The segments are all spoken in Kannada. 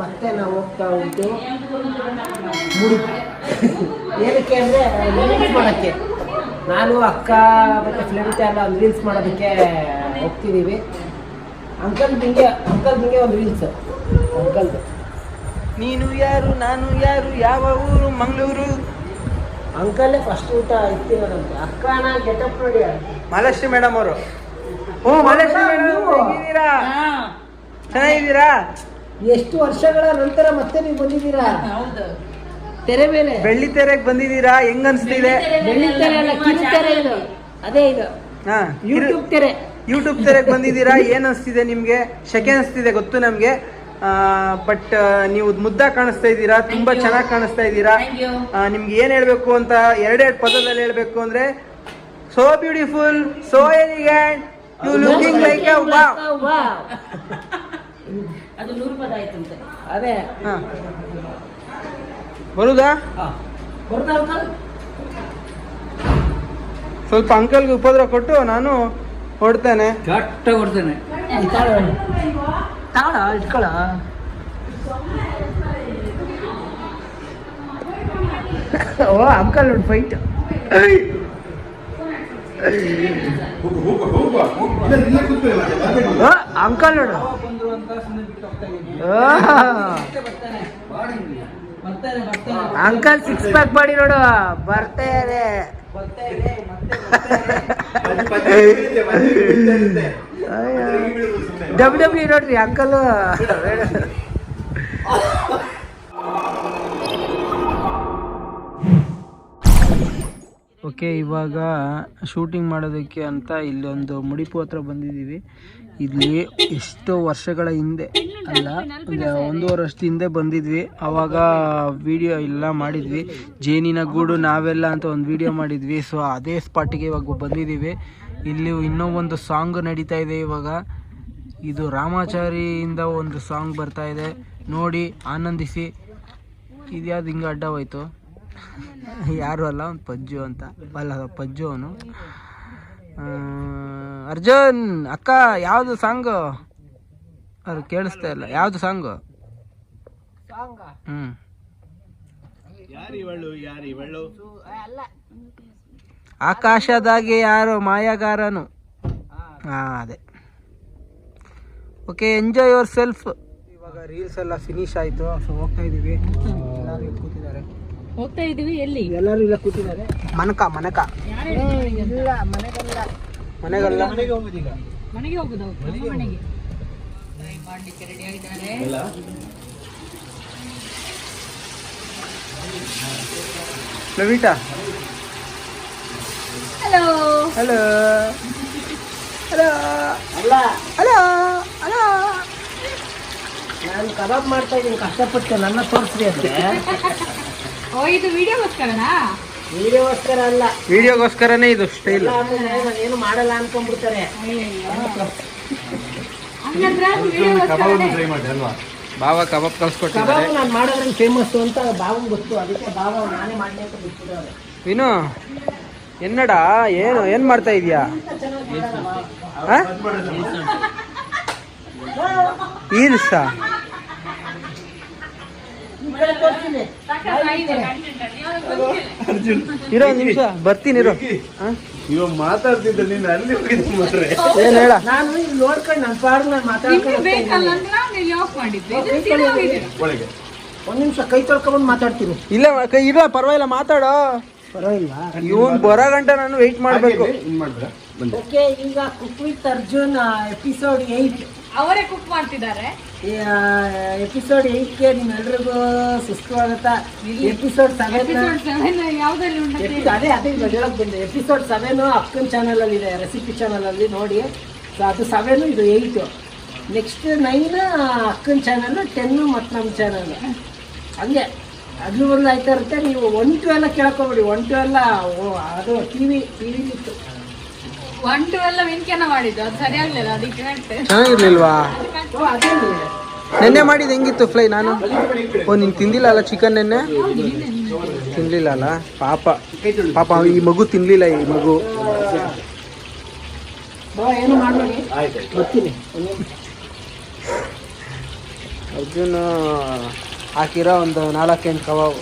ಮತ್ತೆ ನಾವು ಹೋಗ್ತಾ ಉಂಟು. ಮುಡುಪು ಏನಕ್ಕೆ ಅಂದರೆ ರೀಲ್ಸ್ ಮಾಡೋಕ್ಕೆ. ನಾನು ಅಕ್ಕ ಮತ್ತೆ ಫ್ರೆಂಡ್ಸ್ ಎಲ್ಲ ಒಂದು ರೀಲ್ಸ್ ಮಾಡೋದಕ್ಕೆ ಹೋಗ್ತಿದ್ದೀವಿ. ಅಂಕಲ್ ಹಿಂಗೆ ಅಂಕಲ್ ಹಿಂಗೆ ಒಂದು ರೀಲ್ಸ್ ಅಂಕಲ್ದು ನೀನು ಯಾರು ನಾನು ಯಾರು ಯಾವ ಊರು ಮಂಗಳೂರು? ಅಂಕಲ್ಲೇ ಫಸ್ಟ್ ಊಟ ಇತ್ತಿರೋದಂತೆ ಅಕ್ಕನ ಗೆಟಪ್ ನೋಡಿ ಮಹಾಲಕ್ಷ್ಮಿ ಮೇಡಮ್ ಅವರು. ಓ ಮಹಾಲಕ್ಷ್ಮಿ ಮೇಡಮ್ ಹೇಗಿದ್ದೀರಾ? ಚೆನ್ನಾಗಿದ್ದೀರಾ? ಎಷ್ಟು ವರ್ಷಗಳ ನಂತರ ಮತ್ತೆ ನೀವು ಬಂದಿದ್ದೀರಾ? ತೆರೆ ಮೇಲೆ. ಬೆಳ್ಳಿ ತೆರೆಗೆ ಬಂದಿದ್ದೀರಾ? ಹೆಂಗ್ ಅನ್ಸ್ತಿದೆ? ಬೆಳ್ಳಿ ತೆರೆ ಅಲ್ಲ ಕಿರು ತೆರೆ ಇದು. ಅದೇ ಇದು. ಹಾ ಯೂಟ್ಯೂಬ್ ತೆರೆ. ಯೂಟ್ಯೂಬ್ ತೆರೆಗೆ ಬಂದಿದ್ದೀರಾ? ಏನ್ ಅನ್ಸ್ತಿದೆ ನಿಮ್ಗೆ? ಶೆಕೆ ಅನ್ಸ್ತಿದೆ ಗೊತ್ತು ನಮ್ಗೆ. ಬಟ್ ನೀವು ಮುದ್ದಾಗಿ ಕಾಣಿಸ್ತಾ ಇದ್ದೀರಾ? ತುಂಬಾ ಚೆನ್ನಾಗಿ ಕಾಣಿಸ್ತಾ ಇದ್ದೀರಾ? ನಿಮ್ಗೆ ಏನ್ ಹೇಳ್ಬೇಕು ಅಂತ ಎರಡೆರಡು ಪದದಲ್ಲಿ ಹೇಳ್ಬೇಕು ಅಂದ್ರೆ so beautiful so elegant you looking like a wow wow. ಅದು ನೂರು ಪದ ಆಯ್ತಂತೆ ಅದೇ ಬರುದಾ ಬರ್ತಾ ಅಂಕಲ್ ಸ್ವಲ್ಪ ಅಂಕಲ್ಗೆ ಉಪದ್ರ ಕೊಟ್ಟು ನಾನು ಹೊಡ್ತೇನೆ ಚಟ್ಟ ಕೊಡ್ತೇನೆ ತಾಳ ಇಟ್ಕೊಳ ಓ ಅಂಕಲ್ ನೋಡಿ ಫೈಟ್ ಅಂಕಲ್ ನೋಡು. ಅಂಕಲ್ ಸಿಕ್ಸ್ ಪ್ಯಾಕ್ ಮಾಡಿ ನೋಡು. ಬರ್ತಾ ಇದೆ. ಡಬ್ಲ್ಯೂ ಡಬ್ಲ್ಯೂ ನೋಡ್ರಿ ಅಂಕಲ್. ಓಕೆ ಇವಾಗ ಶೂಟಿಂಗ್ ಮಾಡೋದಕ್ಕೆ ಅಂತ ಇಲ್ಲೊಂದು ಮುಡಿಪು ಹತ್ರ ಬಂದಿದ್ದೀವಿ. ಇಲ್ಲಿ ಎಷ್ಟೋ ವರ್ಷಗಳ ಹಿಂದೆ ಅಲ್ಲ, ಒಂದು ಒಂದೂವರೆ ವರ್ಷದ ಹಿಂದೆ ಬಂದಿದ್ವಿ. ಅವಾಗ ವಿಡಿಯೋ ಎಲ್ಲ ಮಾಡಿದ್ವಿ. ಜೇನಿನ ಗೂಡು ನಾವೆಲ್ಲ ಅಂತ ಒಂದು ವಿಡಿಯೋ ಮಾಡಿದ್ವಿ. ಸೊ ಅದೇ ಸ್ಪಾಟಿಗೆ ಇವಾಗ ಬಂದಿದ್ದೀವಿ. ಇಲ್ಲಿ ಇನ್ನೂ ಒಂದು ಸಾಂಗ್ ನಡೀತಾ ಇದೆ ಇವಾಗ. ಇದು ರಾಮಾಚಾರಿಯಿಂದ ಒಂದು ಸಾಂಗ್ ಬರ್ತಾ ಇದೆ. ನೋಡಿ, ಆನಂದಿಸಿ. ಇದ್ಯಾವ್ದು ಹಿಂಗೆ ಅಡ್ಡ ಹೋಯ್ತು ಯಾರು ಅಲ್ಲ? ಒಂದು ಪಜ್ಜು ಅಂತ. ಅಲ್ಲ ಪಜ್ಜು ಅವನು. ಅರ್ಜುನ್ ಅಕ್ಕ ಯಾವುದು ಸಾಂಗು? ಅದು ಕೇಳಿಸ್ತಾ ಇಲ್ಲ. ಯಾವುದು ಸಾಂಗು? ಹ್ಞೂ ಆಕಾಶದಾಗೆ ಯಾರು ಮಾಯಾಗಾರನು? ಹಾಂ ಅದೇ. ಓಕೆ ಎಂಜಾಯ್ ಯುವರ್ ಸೆಲ್ಫ್ ಇವಾಗ ರೀಲ್ಸ್ ಎಲ್ಲ ಫಿನಿಶ್ ಆಯಿತು. ಸೊ ಹೋಗ್ತಾ ಇದ್ದೀವಿ ಹೋಗ್ತಾ ಇದೀವಿ ಎಲ್ಲಿ? ಎಲ್ಲರೂ ಇಲ್ಲ ಕೂತಿದ್ದಾರೆ. ಮನಕ ಮನಕ. ಇಲ್ಲ ಮನೆಗಲ್ಲ. ಮನೆಗಲ್ಲ? ಮನೆಗೆ ಹೋಗುದು ನಮ್ಮ ಮನೆಗೆ ಮಾಡ್ಲಿಕ್ಕೆ ರೆಡಿ ಆಗಿದ್ದಾರೆ ಲವಿಟಾ ಹಲೋ ಹಲೋ ಹಲೋ ಅಲ್ಲ. ಹಲೋ ಹಲೋ ನಾನು ಕಬಾಬ್ ಮಾಡ್ತಾ ಇದ್ದೀನಿ ಕಷ್ಟಪಟ್ಟು ನನ್ನ ತೋರಿಸ್ರಿ ಅಂದ್ರೆ ಓ ಇದು ವಿಡಿಯೋಗೋಸ್ಕರನಾ? ವಿಡಿಯೋಗೋಸ್ಕರ ಅಲ್ಲ. ವಿಡಿಯೋಗೋಸ್ಕರನೇ ಇದು ಸ್ಟೈಲ್ ಏನು ಮಾಡಲ್ಲ ಅನ್ಕೊಂಡ್ಬಿಡ್ತಾರೆ. ಹಂಗಂದ್ರೆ ವಿಡಿಯೋಗೋಸ್ಕರನೇ. ಬಾವ ಕಬಾಬ್ ಕಲ್ಸ್ಕೊಟ್ಟಿದ್ದಾರೆ ಕಬಾಬ್ ನಾನು ಮಾಡೋದ್ರಲ್ಲಿ ಫೇಮಸ್ ಅಂತ ಬಾವನ್ ಗೊತ್ತು. ಅದಕ್ಕೆ ಬಾವ ನಾನೇ ಮಾಡಲಿ ಅಂತ ಬಿಟ್ಬಿಟ್ಟವ್ರೆ. ವಿನು ಎನ್ನಡ? ಏನು ಏನ್ ಮಾಡ್ತಾ ಇದೀಯಾ? ಆ? ಇರೋ ಒಂದ್ ನಿಮಿಷ ಬರ್ತೀನಿ ಇರೋ. ಇವಾಗ ಇವ ಮಾತಾಡ್ತಿದ್ದ ನೀನು ಅಲ್ಲಿ ಹೋಗಿದ್ದು ಮಾತ್ರ. ಏನ್ ಹೇಳ? ನಾನು ಇಲ್ಲಿ ನೋಡ್ಕೊಂಡು ನನ್ನ ಪಾಡು ನಾನು ಮಾತಾಡ್ಕೊಂಡು ಒಳಗೆ. ಒಂದ್ ನಿಮಿಷ ಕೈ ತೊಳ್ಕೊಂಬಂದು ಮಾತಾಡ್ತೀನಿ. ಇಲ್ಲ ಕೈ- ಇಲ್ಲ ಪರವಾಗಿಲ್ಲ ಮಾತಾಡೋ. ಪರವಾಗಿಲ್ಲ. ಇವನ್ ಬರೋ ಗಂಟ ನಾನು ವೆಯ್ಟ್ ಮಾಡ್ಬೇಕು. ಓಕೆ ಈಗ cook with Arjun episode eight ಅವರೇ ಕುಕ್ ಮಾಡ್ತಿದ್ದಾರೆ. ಎಪಿಸೋಡ್ ಏಯ್ಟ್ಗೆ ನಿಮ್ಮೆಲ್ರಿಗೂ ಸುಸ್ವಾಗತ? ಎಪಿಸೋಡ್ ಸೆವೆನ್ ಅದೇ ಅದೇ ಇವಾಗ ಹೇಳಕ್ ಬಂದೆ. ಎಪಿಸೋಡ್ ಸೆವೆನ್ ಅಕ್ಕನ್ ಚಾನಲ್ ಅಲ್ಲಿ ಇದೆ ರೆಸಿಪಿ ಚಾನಲ್ ಅಲ್ಲಿ ನೋಡಿ. ಸೊ ಅದು ಸೆವೆನ್ ಇದು ಏಯ್ಟ್ ನೆಕ್ಸ್ಟ್ ನೈನ್ ಅಕ್ಕನ್ ಚಾನಲ್ ಟೆನ್ ಮತ್ತು ನಮ್ಮ ಚಾನಲ್ ಹಂಗೆ. ಅದು ಒಂದು ಆಯ್ತಾ ಇರುತ್ತೆ. ನೀವು ಒನ್ ಟು ಎಲ್ಲ ಕೇಳ್ಕೊಬೇಡಿ. ಒನ್ ಟು ಎಲ್ಲ ಓ, ಅದು ಟಿ ವಿ ಟಿ ಇತ್ತು ಒನ್ ಟು ಎಲ್ಲ ಮಿಂಕೆನ ಮಾಡಿದ್ದು. ಅದು ಸರಿಯಾಗ್ಲಿಲ್ಲ ಅದಕ್ಕೆ ನೆಟ್ಟೆ ಚೆನ್ನಾಗಿರ್ಲಿಲ್ವಾ ನೆನ್ನೆ ಮಾಡಿದ ಹೆಂಗಿತ್ತು ಫ್ಲೈ ನಾನು? ಓ ನೀನು ತಿಂದಿಲ್ಲ ಅಲ್ಲ ಚಿಕನ್ ನೆನ್ನೆ? ತಿನ್ಲಿಲ್ಲ ಅಲ್ಲ? ಪಾಪ. ಪಾಪ ಈ ಮಗು ತಿನ್ಲಿಲ್ಲ ಈ ಮಗು. ಅರ್ಜುನ್ ಹಾಕಿರೋ ಒಂದು ನಾಲ್ಕೆಂಟು ಕಬಾಬು.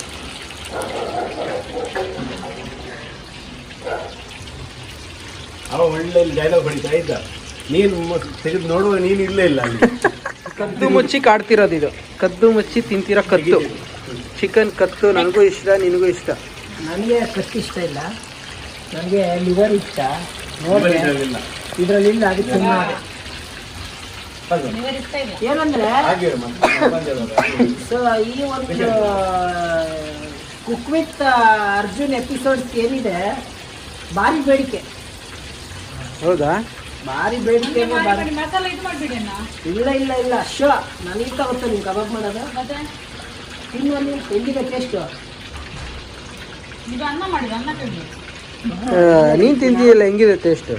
ಅವ ಒಳ್ಳೆ ಡೈಲಾಗ್ ಹೊಡಿತಾ ಇದ್ದ. ನೀನು ತೆಗೆದು ನೋಡುವ ನೀನು ಇಲ್ಲೇ ಇಲ್ಲ ಅಲ್ಲಿ. ಕದ್ದು ಮುಚ್ಚಿ ಕಾಡ್ತಿರೋದು ಇದು. ಕದ್ದು ಮುಚ್ಚಿ ತಿಂತಿರೋ ಕದ್ದು ಚಿಕನ್ ಕತ್ತು ನನಗೂ ಇಷ್ಟ ನಿನಗೂ ಇಷ್ಟ? ನನಗೆ ಕತ್ತು ಇಷ್ಟ ಇಲ್ಲ. ನನಗೆ ಲಿವರ್ ಇಷ್ಟ. ನೋಡಿದೆ. ಇದರಲ್ಲಿಂದ ಅದಕ್ಕೆ. ಏನಂದ್ರೆ. ಸೊ ಈ ಒಂದು ಕುಕ್ ವಿತ್ ಅರ್ಜುನ್ ಎಪಿಸೋಡ್ಸ್ ಏನಿದೆ ಭಾರಿ ಬೇಡಿಕೆ. ಹೌದಾ? ಭಾರಿ ಬೇಡಿಕೆ ಮಸಾಲ ಇದು ಮಾಡ್ಬಿಡಿ ಅಣ್ಣ ಇಲ್ಲ ಇಲ್ಲ. ಇಲ್ಲ ಶೋ ನನಗೆ ಗೊತ್ತಾ ನೀವು ಕಬಾಬ್ ಮಾಡೋದು? ಮತ್ತೆ? ನೀವು ಅಲ್ಲಿ ಹೆಂಗಿದೆ ಟೇಸ್ಟು ಇದು ಅನ್ನ ಮಾಡಿದ ಅನ್ನ ತಿಂದು. ನೀನು ತಿಂತೀಯಲ್ಲ ಹೆಂಗಿದೆ ಟೇಸ್ಟ್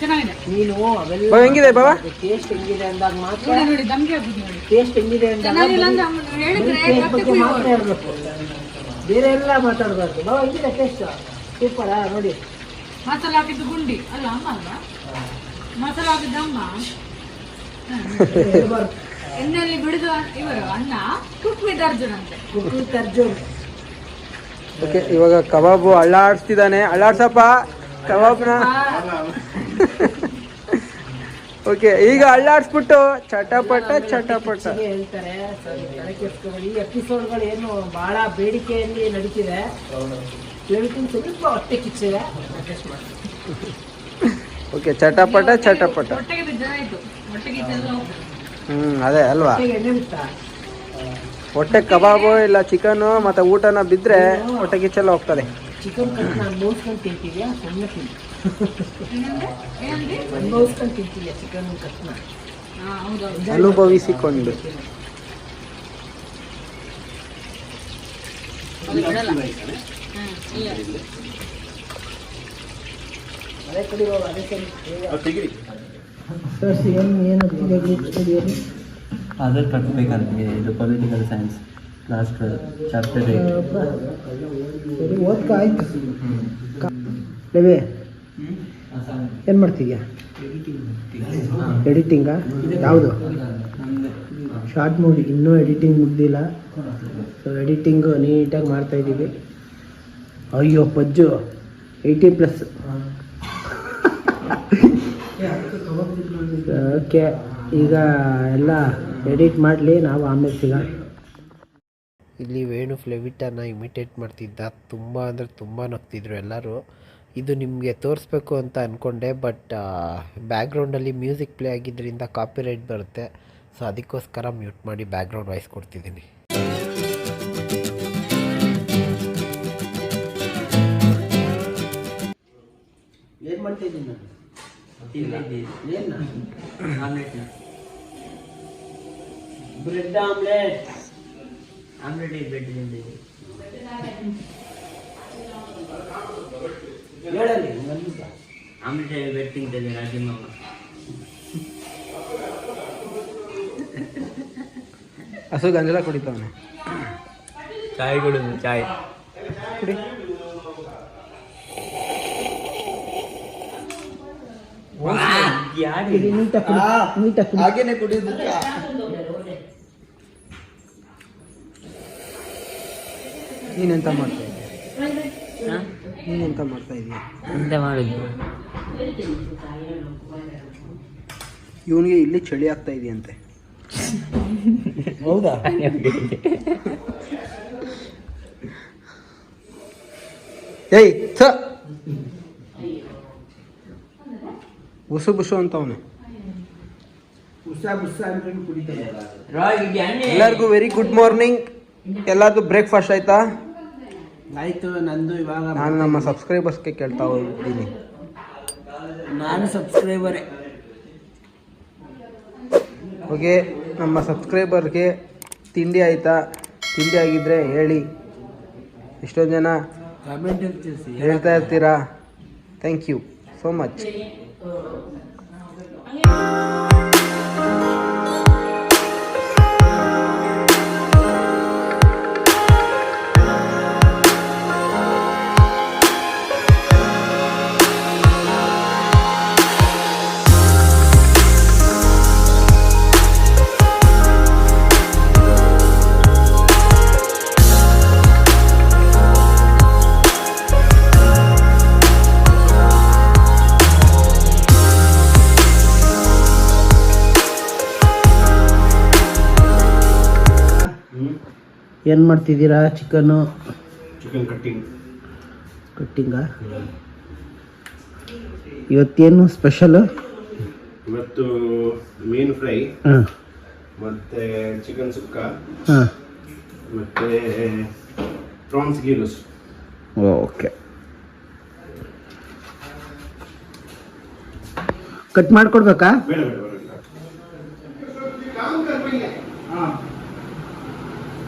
ಚೆನ್ನಾಗಿದೆ. ನೀನು ಅವೆಲ್ಲ ಹೆಂಗಿದೆ ಬಾಬಾ? ಟೇಸ್ಟ್ ಹೆಂಗಿದೆ ಅಂದಾಗ ಮಾತ್ರ ನೋಡಿ ನೋಡಿ ದಮ್ಗೆ ಹಾಕುದು ನೋಡಿ. ಟೇಸ್ಟ್ ಹೆಂಗಿದೆ ಅಂದಾಗ ಹೇಳಿದ್ರೆ ಟೇಸ್ಟ್ ಮತ್ತೆ ಬಗ್ಗೆ ಮಾತ್ರ ಹೇಳ್ಬೇಕು. ಬೇರೆ ಎಲ್ಲ ಮಾತಾಡಬಾರ್ದು. ಬಾಬಾ ಹೆಂಗಿದೆ ಟೇಸ್ಟ್ ಸೂಪರಾ ನೋಡಿ. ಮಸಾಲ ಹಾಕಿದ್ದು ಗುಂಡಿ. ಅಲ್ಲ ಅಮ್ಮ ಅಲ್ಲ ಮಸಾಲ ಹಾಕಿದ್ದು ಅಮ್ಮ ಎಣ್ಣೆಯಲ್ಲಿ ಬಿಡಿದು ಇವರು ಅಣ್ಣ? ಕುಕ್ ವಿತ್ ಅರ್ಜುನ್ ಅಂತೆ ಕುಕ್ ವಿತ್ ಅರ್ಜುನ್ ಓಕೆ ಇವಾಗ ಕಬಾಬು ಅಳ್ಳಾಡಿಸ್ತಿದ್ದಾನೆ. ಅಳ್ಳಾಡ್ಸಪ್ಪ ಕಬಾಬ್ನ. ಓಕೆ ಈಗ ಅಳ್ಳಾಡ್ಸ್ಬಿಟ್ಟು ಚಟಪಟ ಚಟಪಟ. ಹೇಳ್ತಾರೆ. ಈ ಎಪಿಸೋಡ್ಗಳು ಏನು ಬಹಳ ಬೇಡಿಕೆಯಲ್ಲಿ ನಡೀತಿದೆ. ಹೇಳ್ತೀನಿ ಸ್ವಲ್ಪ ಹೊಟ್ಟೆ ಕಿಚ್ಚಿದೆ ಅಡ್ಜಸ್ಟ್ ಮಾಡಿ ಓಕೆ ಚಟಪಟ ಚಟಪಟ. ಹೊಟ್ಟೆಗೆ ಹ್ಮ್ ಅದೇ ಅಲ್ವಾ? ಹೊಟ್ಟೆಗೆ ಎಣ್ಣೆ ಬಿತ್ತಾ? ಹೊಟ್ಟೆ ಕಬಾಬು ಇಲ್ಲ ಚಿಕನು ಮತ್ತೆ ಊಟನ ಬಿದ್ದರೆ ಹೊಟ್ಟೆ ಕಿಚ್ಚೆಲ್ಲ ಹೋಗ್ತದೆ. ಚಿಕನ್ ಅನುಭವಿಸ್ಕೊಂಡು. ಸುಮ್ಮನೆ ಚಿಕನ್ ಬಿಡಲ್ಲ. ಅದೇ ಏನು ಏನು ಗ್ರೂಪ್ ಸ್ಟಡಿಯಲ್ಲಿ ಅದಕ್ಕೆ ಕಟ್ಟಬೇಕಂತೆ ಇದು ಪೊಲಿಟಿಕಲ್ ಸೈನ್ಸ್ ಲಾಸ್ಟ್ ಚಾಪ್ಟರ್ ಸರಿ ಓದ್ಕ ಆಯ್ತು ರವಿ ಏನು ಮಾಡ್ತಿದ್ಯಾ? ಎಡಿಟಿಂಗಾ? ಯಾವುದು? ಶಾರ್ಟ್ ಮೂವಿ ಇನ್ನೂ ಎಡಿಟಿಂಗ್ ಮುಗ್ದಿಲ್ಲ. ಸೊ ಎಡಿಟಿಂಗು ನೀಟಾಗಿ ಮಾಡ್ತಾ ಇದ್ದೀವಿ ಅಯ್ಯೋ, ಪಜ್ಜು. ಏಯ್ಟಿ ಪ್ಲಸ್ ಓಕೆ ಈಗ ಎಲ್ಲ ಎಡಿಟ್ ಮಾಡಲಿ, ನಾವು ಆಮೇಲೆ ಸಿಗ. ಇಲ್ಲಿ ವೇಣು ಫ್ಲೆವಿಟನ್ನ ಇಮಿಟೇಟ್ ಮಾಡ್ತಿದ್ದ. ತುಂಬ ಅಂದರೆ ತುಂಬ ನಗ್ತಿದ್ರು ಎಲ್ಲರೂ. ಇದು ನಿಮಗೆ ತೋರಿಸ್ಬೇಕು ಅಂತ ಅಂದ್ಕೊಂಡೆ ಬಟ್ ಬ್ಯಾಕ್ಗ್ರೌಂಡಲ್ಲಿ ಮ್ಯೂಸಿಕ್ ಪ್ಲೇ ಆಗಿದ್ದರಿಂದ ಕಾಪಿರೈಟ್ ಬರುತ್ತೆ. ಸೊ ಅದಕ್ಕೋಸ್ಕರ ಮ್ಯೂಟ್ ಮಾಡಿ ಬ್ಯಾಕ್ಗ್ರೌಂಡ್ ವಾಯ್ಸ್ ಕೊಡ್ತಿದ್ದೀನಿ. ಏನು ಮಾಡ್ತಿದ್ದೀನಿ ನಾನು ಏನು ಬ್ರೆಡ್ ಆಮ್ಲೆಟ್ ಆಮ್ಲೆಟ್ ಬೆಡ್ ತಿಂದಿದ್ದೀವಿ ಹೇಳಲಿ ಒಂದ್ ಆಮ್ಲೆಟ್ ಬೆಡ್ ತಿಂತಿದ್ದೆ ರಾಜಿಮಮ್ಮ ಹಸು ಗಂಜಲ ಕುಡಿತಾವನೆ ಚಾಯ್ ಕುಡಿದು ಚಾಯ್ ಕುಡಿ ಹಾಗೇನೆ ಕುಡಿದು ನೀನೆಂತ ಮಾಡ್ತಾ ಇದ್ದೀಯ ನೀನೆಂತ ಮಾಡ್ತಾ ಇದೀಯ? ಎಂತ ಮಾಡಿದ್ದು ಇವನಿಗೆ ಇಲ್ಲಿ ಚಳಿ ಆಗ್ತಾ ಇದೆಯಂತೆ. ಹೌದಾ? ಏಯ್ ಸ. ಬುಸು ಬುಸು ಅಂತವನೆ ಎಲ್ಲರಿಗೂ ವೆರಿ ಗುಡ್ ಮಾರ್ನಿಂಗ್ ಎಲ್ಲರಿಗೂ ಬ್ರೇಕ್ಫಾಸ್ಟ್ ಆಯ್ತಾ? ಆಯ್ತು ನಂದು ಇವಾಗ ನಾನು ನಮ್ಮ ಸಬ್ಸ್ಕ್ರೈಬರ್ಸ್ಗೆ ಕೇಳ್ತಾ ಹೋಗಿದ್ದೀನಿ ನಾನು ಸಬ್ಸ್ಕ್ರೈಬರೇ ಓಕೆ ನಮ್ಮ ಸಬ್ಸ್ಕ್ರೈಬರ್ಗೆ ತಿಂಡಿ ಆಯಿತಾ? ತಿಂಡಿ ಆಗಿದ್ದರೆ ಹೇಳಿ. ಎಷ್ಟೊಂದು ಜನ ಹೇಳ್ತಾ ಇರ್ತೀರಾ? ಥ್ಯಾಂಕ್ ಯು ಸೋ ಮಚ್ そうですね。ಏನು ಮಾಡ್ತಿದ್ದೀರಾ ಚಿಕನ್ನು? Chicken cutting. ಕಟ್ಟಿಂಗಾ? ಇವತ್ತೇನು ಸ್ಪೆಷಲ್? ಇವತ್ತು ಮೀನು ಫ್ರೈ ಹಾಂ. ಮತ್ತೆ ಚಿಕನ್ ಸುಕ್ಕ ಹಾಂ. ಮತ್ತೆ ಪ್ರಾನ್ಸ್ ಗೀರೋಸ್. ಓಕೆ. ಕಟ್ ಮಾಡ್ಕೊಡ್ಬೇಕಾ? ಬೇಡ ಬೇಡ ಬೇಡ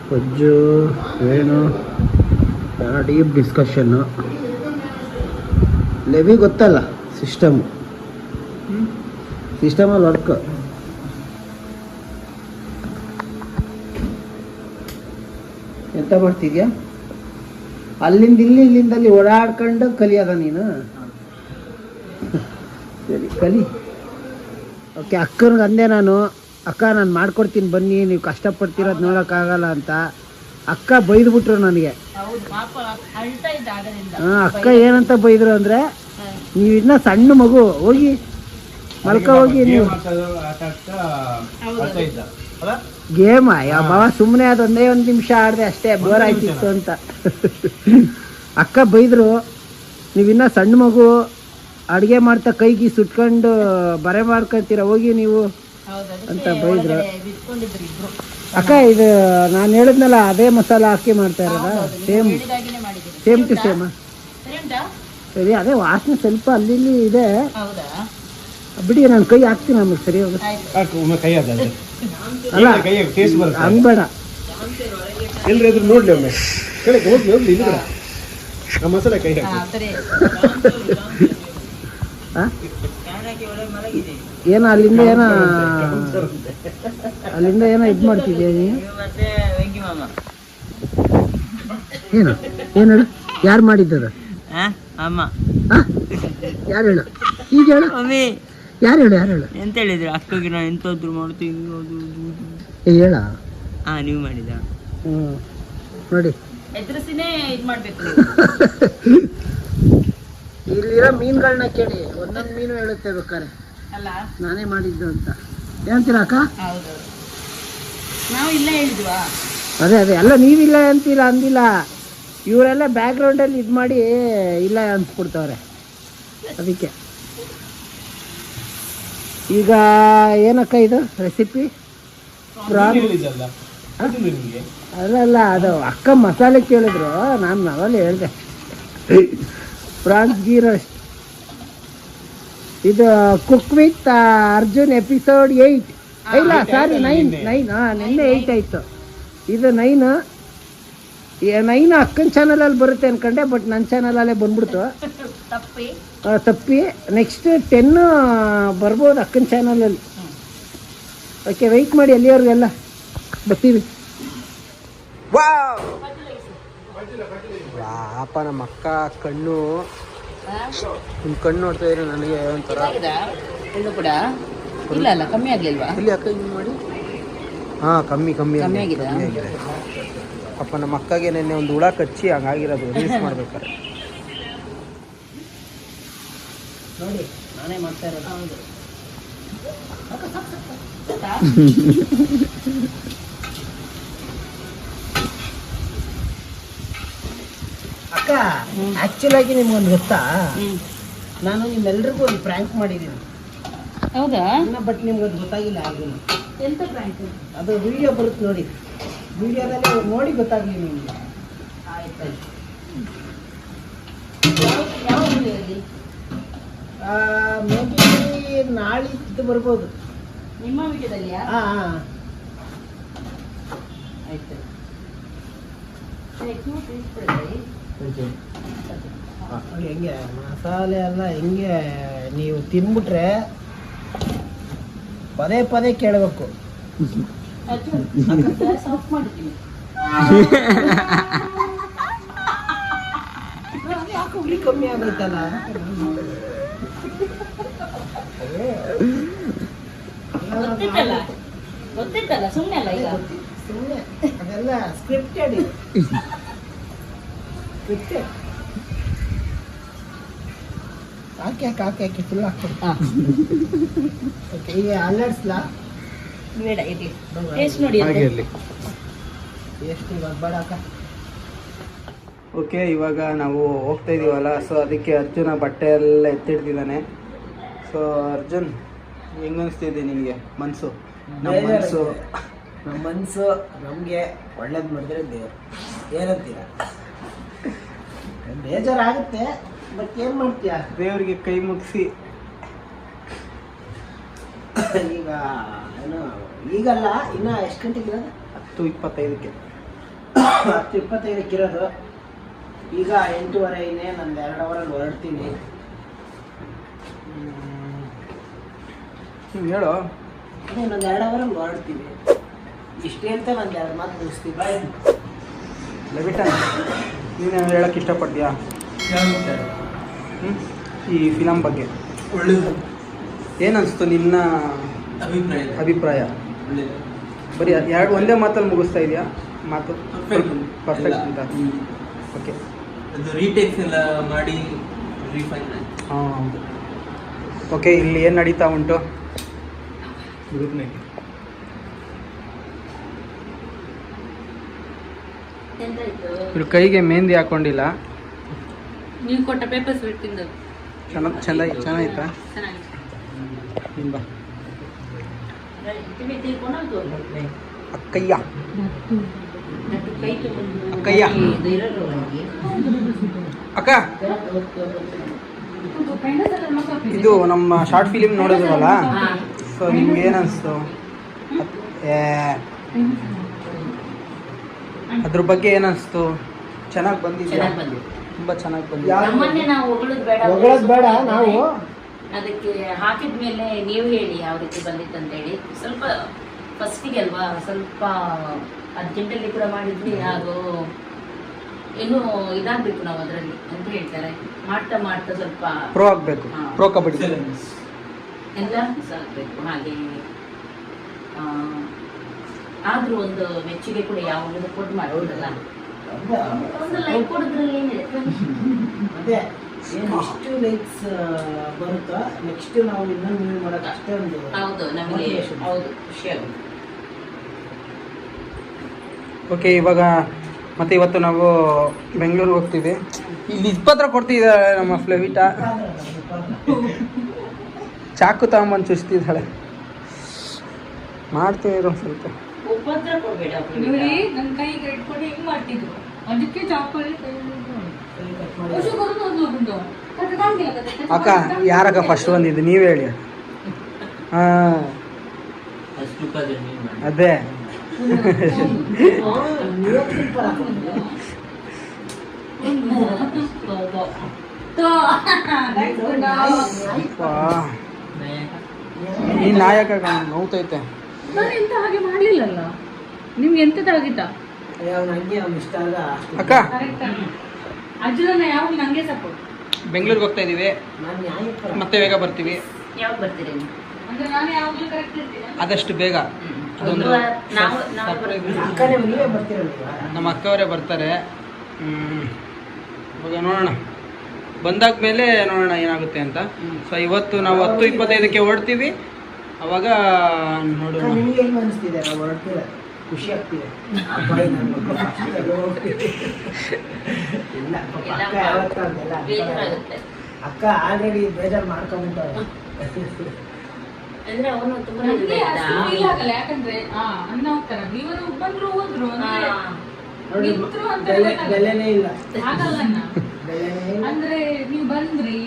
ಕೊಜ್ಜು ಏನು ಡೀಪ್ ಡಿಸ್ಕಷನ್ನು ಲೆವಿ ಗೊತ್ತಲ್ಲ ಸಿಸ್ಟಮ್ ಸಿಸ್ಟಮಲ್ಲಿ ವರ್ಕ್ ಎಂತ ಮಾಡ್ತಿದ್ಯಾ? ಅಲ್ಲಿಂದ ಇಲ್ಲಿ ಇಲ್ಲಿಂದ ಅಲ್ಲಿ ಓಡಾಡ್ಕೊಂಡು ಕಲಿಯೋದ ನೀನು? ಸರಿ, ಕಲಿ. ಓಕೆ ಅಕ್ಕನಿಗೆ ಅಂದೆ ನಾನು. ಅಕ್ಕ ನಾನು ಮಾಡ್ಕೊಡ್ತೀನಿ ಬನ್ನಿ ನೀವು ಕಷ್ಟಪಡ್ತಿರೋದು ನೋಡೋಕ್ಕಾಗಲ್ಲ ಅಂತ ಅಕ್ಕ ಬೈದ್ಬಿಟ್ರು ನನಗೆ. ಹಾಂ ಅಕ್ಕ ಏನಂತ ಬೈದ್ರು ಅಂದರೆ ನೀವು ಇನ್ನ ಸಣ್ಣ ಮಗು ಹೋಗಿ ಮಲ್ಕ ಹೋಗಿ ನೀವು. ಗೇಮ ಯಾವ ಬಾವ ಸುಮ್ಮನೆ ಅದು ಒಂದೇ ಒಂದು ನಿಮಿಷ ಆಡಿದೆ ಅಷ್ಟೇ ಬೋರ್ ಆಯ್ತಿತ್ತು ಅಂತ. ಅಕ್ಕ ಬೈದ್ರು ನೀವಿನ್ನ ಸಣ್ಣ ಮಗು ಅಡುಗೆ ಮಾಡ್ತಾ ಕೈಗೆ ಸುಟ್ಕೊಂಡು ಬರೆ ಮಾಡ್ಕೊತೀರ ಹೋಗಿ ನೀವು. ಅಂತ ಬೈದ್ರ. ಅಕ್ಕ ಇದು ನಾನು ಹೇಳಿದ್ನಲ್ಲ ಅದೇ ಮಸಾಲ ಹಾಕಿ ಮಾಡ್ತಾ ಇರೋದಾ? ಸೇಮ್. Same to same. ಸರಿ ಅದೇ ವಾಸನೆ ಸ್ವಲ್ಪ ಅಲ್ಲಿ ಇಲ್ಲಿ ಇದೆ. ಹೌದಾ? ಬಿಡಿ ನಾನು ಕೈ ಹಾಕ್ತೀನಿ ಆಮೇಲೆ ಸರಿ ಅಲ್ಲ ಹಂಗ್ ಬೇಡ. ಎಲ್ರು ಎದುರು ನೋಡ್ಲಿ ಒಮ್ಮೆ. ಕೆಳಗೆ ಹೋಗ್ಲಿ ಹೋಗ್ಲಿ ಇಲ್ಲಿ ಕೂಡ ಆ ಮಸಾಲೆ ಕೈ ಹಾ ಹಾಕಿ ಆ? ಏನೋ ಅಲ್ಲಿಂದ ಏನ ಅಲ್ಲಿಂದ ಏನ ಇದ್ ಮಾಡ್ತಿದ್ಯಾ ನೀನು ಏನು? ಏನ್ ಹೇಳು? ಯಾರು ಮಾಡಿದ್ದದ? ಅಮ್ಮ. ಯಾರು ಹೇಳು? ಈಗ ಹೇಳು. ಯಾರು ಹೇಳು ಯಾರು ಹೇಳು? ಎಂತ ಹೇಳಿದ್ರು? ಅಕ್ಕಗೆ ನಾನು ಎಂತಾದ್ರು ಮಾಡ್ತೀನಿ ಏ ಹೇಳ. ಹಾ ನೀವು ಮಾಡಿದ. ನೋಡಿ. ಎದುರಿಸಿನೇ ಇದು ಮಾಡಬೇಕು. ಇಲ್ಲಿರೋ ಮೀನುಗಳನ್ನ ಕೇಳಿ. ಒಂದೊಂದು ಮೀನು ಹೇಳುತ್ತೆ ಬೇಕಾರೆ ಅಲ್ಲ? ನಾನೇ ಮಾಡಿದ್ದು ಅಂತ. ಹೇಳ್ತೀರ ಅಕ್ಕ? ಹೌದು. ನಾವು ಇಲ್ಲೇ ಹೇಳಿದ್ವಾ ಅದೇ ಅದೇ. ಅಲ್ಲ ನೀವಿಲ್ಲ ಅಂತಿಲ್ಲ ಅಂದಿಲ್ಲ ಇವರೆಲ್ಲ ಬ್ಯಾಕ್ಗ್ರೌಂಡಲ್ಲಿ ಇದು ಮಾಡಿ ಇಲ್ಲ ಅನ್ಸ್ಬಿಡ್ತವ್ರೆ. ಅದಕ್ಕೆ. ಈಗ ಏನಕ್ಕ ಇದು ರೆಸಿಪಿ ಪ್ರಾನ್ ಅಲ್ಲ ಅದು ನಿಮಗೆ. ಅಲ್ಲಲ್ಲ ಅದು ಅಕ್ಕ ಮಸಾಲೆ ಕೇಳಿದ್ರು. ನಾನು ನಾವಲ್ಲಿ ಹೇಳಿದೆ. ಪ್ರಾನ್ಸ್ ಗೀ ರೋಸ್ಟ್ ಇದು cook with Arjun episode eight ಇಲ್ಲ ಸಾರಿ ನೈನ್ ನೈನ್ ಹಾ ನಿನ್ನೆ. ಏಯ್ಟ್ ಆಯಿತು. ಇದು ನೈನ್ ನೈನ್ ಅಕ್ಕನ ಚಾನಲಲ್ಲಿ ಬರುತ್ತೆ ಅನ್ಕೊಂಡೆ ಬಟ್ ನನ್ನ ಚಾನಲಲ್ಲೇ ಬಂದ್ಬಿಡ್ತು. ತಪ್ಪಿ. ನೆಕ್ಸ್ಟ್ ಟೆನ್ ಬರ್ಬೋದು ಅಕ್ಕನ ಚಾನಲಲ್ಲಿ ಓಕೆ ವೆಯ್ಟ್ ಮಾಡಿ ಎಲ್ಲಿಯವ್ರಿಗೆಲ್ಲ ಬರ್ತೀವಿ. ಪಾಪ ನಮ್ಮ ಅಕ್ಕ ಕಣ್ಣು ನಿಮ್ಮ ಕಣ್ಣು ನೋಡ್ತಾ ಇದ್ರೆ ನನಗೆ ಒಂಥರ ಇನ್ನು ಕೂಡ? ಇಲ್ಲ ಅಲ್ಲ ಕಮ್ಮಿ ಆಗ್ಲಿಲ್ವಾ? ಇಲ್ಲಿ ಅಕ್ಕ ಹಿಂಗೆ ಮಾಡಿ. ಹಾ ಕಮ್ಮಿ ಕಮ್ಮಿ ಕಮ್ಮಿ ಆಗಿದೆ? ಕಮ್ಮಿ ನಮ್ಮ ಅಕ್ಕಗೆ ನೆನ್ನೆ ಒಂದು ಹುಳ ಕಚ್ಚಿ ಹಂಗಾಗಿರೋದು ರೀಲ್ಸ್ ಮಾಡ್ಬೇಕಾರೆ. ನೋಡಿ ನಾನೇ ಮಾಡ್ತಾ ಇರೋದು. ಅಕ್ಕ ಆಕ್ಚುಲ್ ಆಗಿ ನಿಮ್ಗೊಂದು ಗೊತ್ತಾ? ನಾನು ನಿಮ್ಮೆಲ್ರಿಗೂ ಒಂದು ಪ್ರ್ಯಾಂಕ್ ಮಾಡಿದ್ದೀನಿ. ಹೌದಾ? ಬಟ್ ನಿಮ್ಗೆ ಅದು ಗೊತ್ತಾಗಿಲ್ಲ ಆಗಿಲ್ಲ ಎಂತ ಪ್ರ್ಯಾಂಕ್ ಅದು ವಿಡಿಯೋ ಬರುತ್ತೆ ನೋಡಿ. ವಿಡಿಯೋದಲ್ಲಿ ನೋಡಿ ಗೊತ್ತಾಗಲಿ ನಿಮಗೆ. ಆಯ್ತು ಯಾವ ಯಾವ ಊರಲ್ಲಿ? ಮೇ ಬಿ ನಾಳಿದ್ದು ಬರ್ಬೋದು. ನಿಮ್ಮ ವಿಡಿಯೋದಲ್ಲಿ ಹಾಂ ಹಾಂ ಆಯ್ತು. ನೋಡಿ ಹೆಂಗೆ? ಮಸಾಲೆ ಎಲ್ಲ ಹೆಂಗೆ? ನೀವು ತಿನ್ಬಿಟ್ರೆ ಪದೇ ಪದೇ ಕೇಳಬೇಕು. ಕಮ್ಮಿ ಆಗೈತಲ್ಲ ಗೊತ್ತಿತ್ತಲ್ಲ? ಗೊತ್ತಿತ್ತಲ್ಲ? ಸುಮ್ಮನೆ ಅಲ್ಲ ಈಗ? ಸುಮ್ಮನೆ ಅದೆಲ್ಲ ಸ್ಕ್ರಿಪ್ಟೆಡ್ ಸ್ಕ್ರಿಪ್ಟೆಡ್ ಹಾಕಿ ಹಾಕಿ ಹಾಕಿ ಹಾಕಿ ಫುಲ್ ಹಾಕ್ಬಿಡಿ ಹಾ. ಓಕೆ ಈಗ ಅಲ್ಲಾಡ್ಸ್ಲಾ ಬೇಡ ಇರ್ಲಿ. ಟೇಸ್ಟ್ ನೋಡಿ. ಇರಲಿ. ಎಷ್ಟು ಇವಾಗ ಬೇಡ ಅಕ್ಕ. ಓಕೆ ಇವಾಗ ನಾವು ಹೋಗ್ತಾ ಇದೀವಲ್ಲ ಸೊ ಅದಕ್ಕೆ ಅರ್ಜುನ ಬಟ್ಟೆ ಎಲ್ಲ ಎತ್ತಿಡ್ತಿದ್ದಾನೆ. ಸೊ ಅರ್ಜುನ್ ಹೆಂಗ್ ಅನಿಸ್ತಿದೆ ನಿನಗೆ ಮನಸ್ಸು ನಮ್ಮ ಮನಸ್ಸು ನಮ್ಮ ಮನಸ್ಸು ನಮಗೆ ಒಳ್ಳೇದು ಮಾಡಿದ್ರೆ ದೇವ್ರು. ಏನಂತೀರ? ಬೇಜಾರಾಗುತ್ತೆ. ಬಟ್ ಏನು ಮಾಡ್ತೀಯ? ದೇವರಿಗೆ ಕೈ ಮುಗಿಸಿ. ಈಗ ಏನು ಈಗಲ್ಲ? ಇನ್ನ ಎಷ್ಟು ಗಂಟೆಗೆ ಇರೋದು? ಹತ್ತು ಇಪ್ಪತ್ತೈದಕ್ಕೆ. ಹತ್ತು ಇಪ್ಪತ್ತೈದಕ್ಕೆ ಇರೋದು. ಈಗ ಎಂಟೂವರೆ ಇನ್ನೇ ನಂದು ಎರಡು ಅವರಲ್ಲಿ ಹೊರಡ್ತೀನಿ ನೀವು ಹೇಳು. ಅದೇ ನಂದು ಎರಡು ಅವರಲ್ಲಿ ಹೊರಡ್ತೀನಿ. ಇಷ್ಟೇ ಅಂತ ನಂದು ಎರಡು ಮಾತು ಮುಗಿಸ್ತೀನಿ. ಬಾಯ್ ಲವಿಟ ನೀನು ಹೇಳಕ್ಕೆ ಇಷ್ಟಪಡ್ತೀಯಾ ಹ್ಞೂ ಈ ಫಿಲಮ್ ಬಗ್ಗೆ. ಒಳ್ಳೇದು. ಏನನ್ನಿಸ್ತು ನಿನ್ನ ಅಭಿಪ್ರಾಯ? ಅಭಿಪ್ರಾಯ? ಒಳ್ಳೇದು. ಬರೀ ಎರಡು ಒಂದೇ ಮಾತಲ್ಲಿ ಮುಗಿಸ್ತಾ ಇದೆಯಾ? ಮಾತು. ಪರ್ಫೆಕ್ಟ್ ಅಂತ. ಓಕೆ ಅದು ರೀಟೇಕ್ಸ್ ಎಲ್ಲ ಮಾಡಿ ರಿಫೈನ್ ಹಾಂ. ಓಕೆ ಇಲ್ಲಿ ಏನು ನಡೀತಾ ಉಂಟು? ಇವ್ರ ಕೈಗೆ ಮೆಹಂದಿ ಹಾಕೊಂಡಿಲ್ಲ. ನೀವು ಕೊಟ್ಟ ಪೇಪರ್ಸ್ ಬಿಟ್ಟಿಂದ ಚೆನ್ನ ಚೆಂದ ನಿಂಬ. ಅಕ್ಕಯ್ಯ. ಅಕ್ಕಯ್ಯ. ಅಕ್ಕ. ಇದು ನಮ್ಮ ಶಾರ್ಟ್ ಫಿಲಿಮ್ ನೋಡಿದ್ರಲ್ಲ? ಸೊ ನಿಮ್ಗೆ ಏನು ಅನಿಸ್ತು? ಅದ್ರ ಬಗ್ಗೆ ಏನು ಅನಿಸ್ತು ಚೆನ್ನಾಗಿ ಬಂದಿದೆ. ತುಂಬಾ ಚೆನ್ನಾಗಿ ಬಂದಿದೆ. ನಮ್ಮನ್ನೇ ನಾವು ಹೊಗಳದ್ ಬೇಡ ಹೊಗಳೋದು ಬೇಡ ನಾವು? ಅದಕ್ಕೆ ಹಾಕಿದ ಮೇಲೆ ನೀವು ಹೇಳಿ ಯಾವ ರೀತಿ ಬಂದಿತ್ತು ಅಂತ ಹೇಳಿ ಸ್ವಲ್ಪ ಫಸ್ಟಿಗೆ ಅಲ್ವಾ? ಸ್ವಲ್ಪ ಅರ್ಜೆಂಟಲ್ಲಿ ಕೂಡ ಮಾಡಿದ್ವಿ. ಹಾಗೂ ಇನ್ನೂ ಇದಾಗಬೇಕು ನಾವು ಅದರಲ್ಲಿ ಅಂತ ಹೇಳ್ತಾರೆ. ಮಾಡ್ತಾ ಮಾಡ್ತಾ ಸ್ವಲ್ಪ ಪ್ರೋ ಆಗಬೇಕು. ಪ್ರೋ ಕಬಡ್ಡಿ. ಎಲ್ಲ ಆಗಬೇಕು. ಹಾಗೆ ಆ, ಆದ್ರೂ ಒಂದು ಮೆಚ್ಚುಗೆ ಕೂಡ ಯಾವಾಗಲೂ ಕೊಟ್ಟು ಮಾಡೋದಲ್ಲ ಒಂದು ಲೈಕ್ ಕೊಡೋದ್ರಲ್ಲಿ ಏನಿದೆ? ಅದೇ ಎಷ್ಟು ಲೈಕ್ಸ್ ಬರುತ್ತೋ ನೆಕ್ಸ್ಟ್ ನಾವು ಇನ್ನೊಂದು ಮೂವಿ ಮಾಡೋಕೆ ಅಷ್ಟೇ ಒಂದು ಹೌದು ನಮಗೆ ಹೌದು ಖುಷಿ ಆಗುತ್ತೆ. ಓಕೆ ಇವಾಗ ಮತ್ತೆ ಇವತ್ತು ನಾವು ಬೆಂಗಳೂರಿಗೆ ಹೋಗ್ತೀವಿ. ಇಲ್ಲಿ ಇಪ್ಪತ್ರ ಕೊಡ್ತಿದ್ದಾಳೆ ನಮ್ಮ ಫ್ಲೆವಿಟ. ಚಾಕು ತಗೊಂಬಂದು ಚುಚ್ತಿದ್ದಾಳೆ. ಮಾಡ್ತೀನಿ ಒಂದು ಸ್ವಲ್ಪ. ಉಪದ್ರ ಕೊಡ್ಬೇಡ ನೋಡಿ ನನ್ನ ಕೈಗೆ ಇಟ್ಕೊಂಡು ಹಿಂಗ್ ಮಾಡ್ತಿದ್ರು? ಅದಕ್ಕೆ ಚಾಪಲ್ಲಿ ಅಕ್ಕ ಯಾರಕ್ಕ ಫಸ್ಟ್ ಬಂದಿದ್ದು? ನೀವು ಹೇಳಿ. ಹಾಂ. ಅದೇ. ಈ ನಾಯಕ ನೋವ್ತೈತೆ. ನಾನು ಎಂತ ಹಾಗೆ ಮಾಡ್ಲಿಲ್ಲಲ್ಲ? ನಿಮ್ಗೆ ಎಂತದಾಗಿತ್ತ ಅಕ್ಕ. ಕರೆಕ್ಟ್ ಅರ್ಜುನನ ಯಾವಾಗ ನಂಗೆ ಸಪೋರ್ಟ್ ಬೆಂಗಳೂರಿಗೆ ಹೋಗ್ತಾ ಇದೀವಿ. ಮತ್ತೆ ಬೇಗ ಬರ್ತೀವಿ. ಯಾವಾಗ ಬರ್ತೀರಿ ಅಂದ್ರೆ ನಾನು ಯಾವಾಗ್ಲೂ ಕರೆಕ್ಟ್ ಇರ್ತೀನಿ. ಆದಷ್ಟು ಬೇಗ. ನಮ್ಮ ಅಕ್ಕವರೇ ಬರ್ತಾರೆ. ಇವಾಗ ನೋಡೋಣ. ಬಂದಾದ ಮೇಲೆ ನೋಡೋಣ ಏನಾಗುತ್ತೆ ಅಂತ. ಸೊ ಇವತ್ತು ನಾವು ಹತ್ತು ಇಪ್ಪತ್ತೈದಕ್ಕೆ ಹೊರಡ್ತೀವಿ. ಅವಾಗ ನೋಡೋಣ. ನಿಮ್ಗೆ ಹೆಂಗ್ ಅನಿಸ್ತಿದೆ? ನಾವು ಹೊರಡ್ತೀರ? ಖುಷಿ ಆಗ್ತಿದೆ ಅಪ್ಪ, ಹೋಗ್ತಿದೆ. ಇಲ್ಲ ಪಾಪ ಅಕ್ಕ ಯಾವತ್ತೂ ಹಂಗೆಲ್ಲ ಬೇಜಾರಾಗುತ್ತೆ ಅಕ್ಕ ಆಲ್ರೆಡಿ ಬೇಜಾರು ಮಾಡ್ಕೊಂಬಿಟ್ಟವ್ರೆ ಅಂದ್ರೆ ಅವನು ತುಂಬಾ ನನಗೆ ಅಷ್ಟು feel ಆಗಲ್ಲ. ಯಾಕಂದ್ರೆ ಆ ಅಣ್ಣ ಹೋಗ್ತಾರ. ಇವರು ಬಂದ್ರು ಹೋದ್ರು ಅಂದ್ರೆ ನೋಡಿ ನಿಂತ್ರು ಅಂತ ಬೆಲೆ ಗೊತ್ತಾಗಲ್ಲ. ಬೆಲೆನೇ ಇಲ್ಲ. ಆಗಲ್ಲ ಅಣ್ಣ. ಬೆಲೆನೇ ಇಲ್ಲ. ಅಂದ್ರೆ ನೀವು ಬಂದ್ರಿ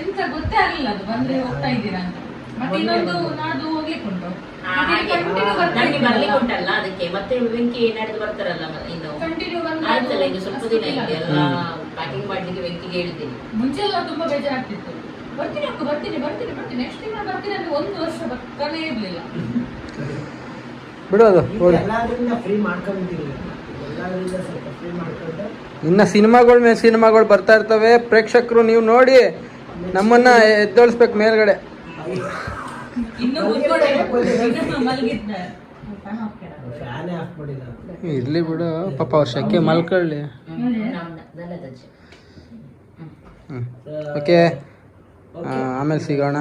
ಎಂತ ಗೊತ್ತೇ ಆಗಲಿಲ್ಲ ಅದು. ಬಂದ್ರೆ ಹೋಗ್ತಾ ಇದ್ದೀರಾ ಅಂತ. ಮತ್ತೆ ಇನ್ನೊಂದು ನಾಡು ಹೋಗ್ಲಿಕ್ಕೆ ಉಂಟು. ಆ, ಹಾಗೆ. ನನಗೆ ಬರ್ಲಿಕ್ಕೆ ಉಂಟಲ್ಲ ಅದಕ್ಕೆ. ಮತ್ತೆ ವೆಂಕಿ ನಡೆದು ಬರ್ತಾರಲ್ಲ ಇನ್ನು. ಕಂಟಿನ್ಯೂ ಆಯ್ತಲ್ಲ ಈಗ ಸ್ವಲ್ಪ ದಿನ ಇದೆ ಎಲ್ಲ ಪ್ಯಾಕಿಂಗ್ ಮಾಡ್ಲಿಕ್ಕೆ ವೆಂಕಿಗೆ ಹೇಳಿದ್ದೀನಿ. ಮುಂಚೆ ಎಲ್ಲ ತುಂಬಾ ಬೇಜಾರಾಗ್ತಿತ್ತು. ಬರ್ತೀನಿ ಅಕ್ಕ ಬರ್ತೀನಿ ಬರ್ತೀನಿ ಬರ್ತೀನಿ. ನೆಕ್ಸ್ಟ್ ತಿಂಗಳು ಬರ್ತೀನಿ ಅಂದ್ರೆ ಒಂದು ವರ್ಷ ಬರ್ತಾನೆ ಇರ್ಲಿಲ್ಲ. ಬಿಡೋದು ಫ್ರೀ ಇನ್ನು ಸಿನಿಮಾಗಳ ಮೇಲೆ ಸಿನಿಮಾಗಳು ಬರ್ತಾ ಇರ್ತವೆ. ಪ್ರೇಕ್ಷಕರು ನೀವು ನೋಡಿ ನಮ್ಮನ್ನ ಎದ್ದೋಳಿಸ್ಬೇಕು ಮೇಲ್ಗಡೆ. ಇನ್ನು ಮಲಗಿದ್ದ ಇರ್ಲಿ ಬಿಡು. ಪಾಪ ಅವ್ರ ಶೆಕೆ ಮಲ್ಕೊಳ್ಳಿ. ಓಕೆ. ಆಮೇಲೆ ಸಿಗೋಣ.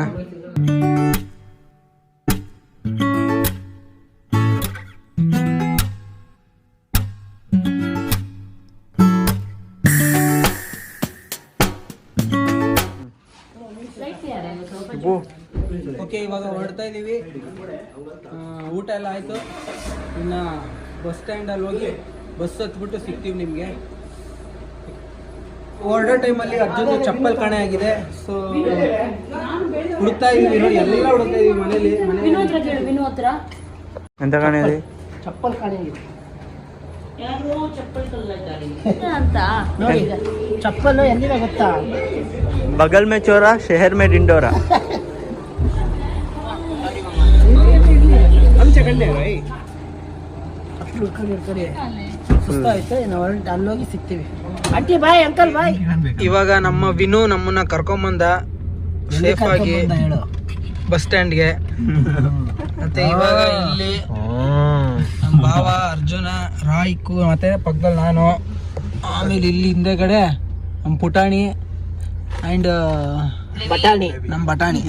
ಊಟ ಎಲ್ಲ ಆಯಿತು. ಇನ್ನು ಬಸ್ ಸ್ಟ್ಯಾಂಡಲ್ಲಿ ಹೋಗಿ ಬಸ್ ಹತ್ಬಿಟ್ಟು ಸಿಗ್ತೀವಿ ನಿಮಗೆ. ಹೊರಡೋ ಟೈಮಲ್ಲಿ ಅರ್ಜುನ್ ಚಪ್ಪಲ್ ಕಾಣೆ ಆಗಿದೆ. ಸೊ ಹುಡ್ತಾ ಇದ್ದೀವಿ ನೋಡಿ ಎಲ್ಲ ಹುಡುಕ್ತಾ ಇದೀವಿ ಮನೇಲಿ ಎಂತ ಕಾಣೆ ಇದೆ? ಚಪ್ಪಲ್ ಕಾಣೆ ಆಗಿದೆ ಚಪ್ಪಲ್ ಎಲ್ಲಿದೆ ಗೊತ್ತಾ? ಬಗಲ್ ಮೇ ಚೋರ ಶೆಹರ್ ಮೇ ಡಿಂಡೋರಾ? ಸಿಗ್ತೀವಿ ಇವಾಗ ನಮ್ಮ ವಿನು ನಮ್ಮನ್ನ ಕರ್ಕೊಂಬಂದ ಸೇಫ್ ಆಗಿ ಬಸ್ ಸ್ಟ್ಯಾಂಡ್ಗೆ. ಮತ್ತೆ ಇವಾಗ ಇಲ್ಲಿ ನಮ್ಮ ಭಾವ ಅರ್ಜುನ ರಾಯ್ಕು ಮತ್ತೆ ಪಕ್ಕದಲ್ಲಿ ನಾನು ಆಮೇಲೆ ಇಲ್ಲಿ ಹಿಂದೆಗಡೆ ನಮ್ಮ ಪುಟಾಣಿ ಅಂಡ್ ಬಟಾಣಿ. ನಮ್ ಬಟಾಣಿ.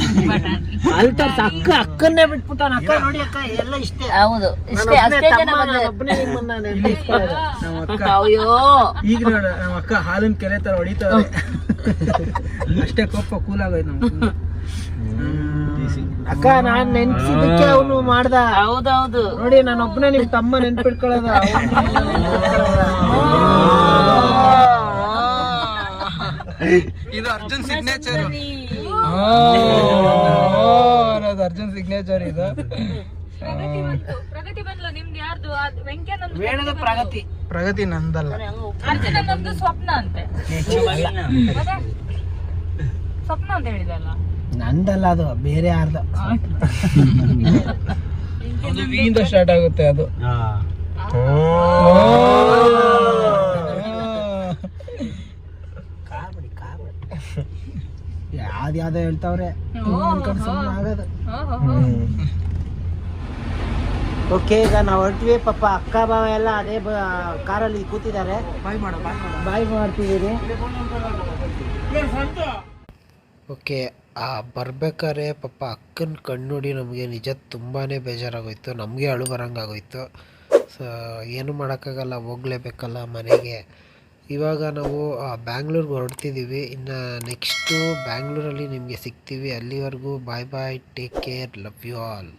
ಅಲ್ಟರ್ಸ್ ಅಕ್ಕ ಅಕ್ಕನ್ನೇ ಬಿಟ್ಬಿಟ್ಟಾನ. ಅಕ್ಕ ನೋಡಿ ಅಕ್ಕ ಎಲ್ಲ ಇಷ್ಟೇ. ಹೌದು ಇಷ್ಟೇ ಅಷ್ಟೇ ಜನ ಒಬ್ಬನೇ ನಿಮ್ಮನ್ನ ನೆನಪಿಸ್ಕೊಳ್ಳೋದು. ನಮ್ಮ ಅಕ್ಕ. ಅಯ್ಯೋ. ಈಗ ನೋಡ ನಮ್ಮ ಅಕ್ಕ ಹಾಲಿನ ಕೆರೆ ತರ ಹೊಡಿತಾವೆ ಅಷ್ಟೇ ಕೋಪ ಕೂಲ್ ಆಗೋಯ್ತು ನಮ್ಗೆ. ಅಕ್ಕ ನಾನ್ ನೆನ್ಸಿದ್ದಕ್ಕೆ ಅವನು ಮಾಡ್ದ. ಹೌದೌದು. ನೋಡಿ ನಾನು ಒಬ್ಬನೇ ನಿಮ್ ತಮ್ಮ ನೆನ್ಪಿಟ್ಕೊಳ್ಳೋದ ಇದು ಅರ್ಜುನ್ ಸಿಗ್ನೇಚರ್ ಅರ್ಜುನ್ ಸಿಗ್ನೇಚರ್ ಇದು. ಪ್ರಗತಿ ಬಂದ್ಲ ನಿಮ್ದು ಯಾರ್ದು? ವೆಂಕಯ್ಯನಂದು ವೇಣದ ಪ್ರಗತಿ. ಪ್ರಗತಿ ನಂದಲ್ಲ. ಅರ್ಜುನನಂದು ಸ್ವಪ್ನ ಅಂತೆ. ಮತ್ತೆ? ಸ್ವಪ್ನ ಅಂತ ಹೇಳಿದಲ್ಲ. ನಂದಲ್ಲ ಅದು ಬೇರೆ ಯಾರ್ದ. ಅದು ವಿಯಿಂದ ಸ್ಟಾರ್ಟ್ ಆಗುತ್ತೆ ಅದು. ಯಾವ್ದು ಯಾವ್ದೋ ಹೇಳ್ತಾವ್ರೆ. ಅನ್ಕೊಂಡು ಸುಮ್ಮನೆ ಆಗೋದು. ಓಕೆ ಈಗ ನಾವು ಹೊರಟ್ವಿ ಪಾಪ ಅಕ್ಕ ಬಾವ ಎಲ್ಲ ಅದೇ ಕಾರಲ್ಲಿ ಕೂತಿದ್ದಾರೆ. ಬಾಯ್ ಮಾಡ ಬಾಯ್ ಮಾಡ. ಬಾಯ್ ಮಾಡ್ತಿದ್ದೀರಿ. ಓಕೆ ಆ ಬರ್ಬೇಕಾದ್ರೆ ಪಾಪ ಅಕ್ಕನ ಕಣ್ಣು ನೋಡಿ ನಮಗೆ ನಿಜ ತುಂಬಾ ಬೇಜಾರಾಗೋಯ್ತು. ನಮಗೆ ಅಳು ಬರಂಗಾಗೋಯ್ತು. ಸೊ ಏನು ಮಾಡೋಕ್ಕಾಗಲ್ಲ ಹೋಗ್ಲೇಬೇಕಲ್ಲ ಮನೆಗೆ. ಇವಾಗ ನಾವು ಬ್ಯಾಂಗ್ಳೂರ್ಗೆ ಹೊರಡ್ತಿದ್ದೀವಿ ಇನ್ನು ನೆಕ್ಸ್ಟು ಬ್ಯಾಂಗ್ಳೂರಲ್ಲಿ ನಿಮಗೆ ಸಿಗ್ತೀವಿ. ಅಲ್ಲಿವರೆಗೂ bye bye take care love you all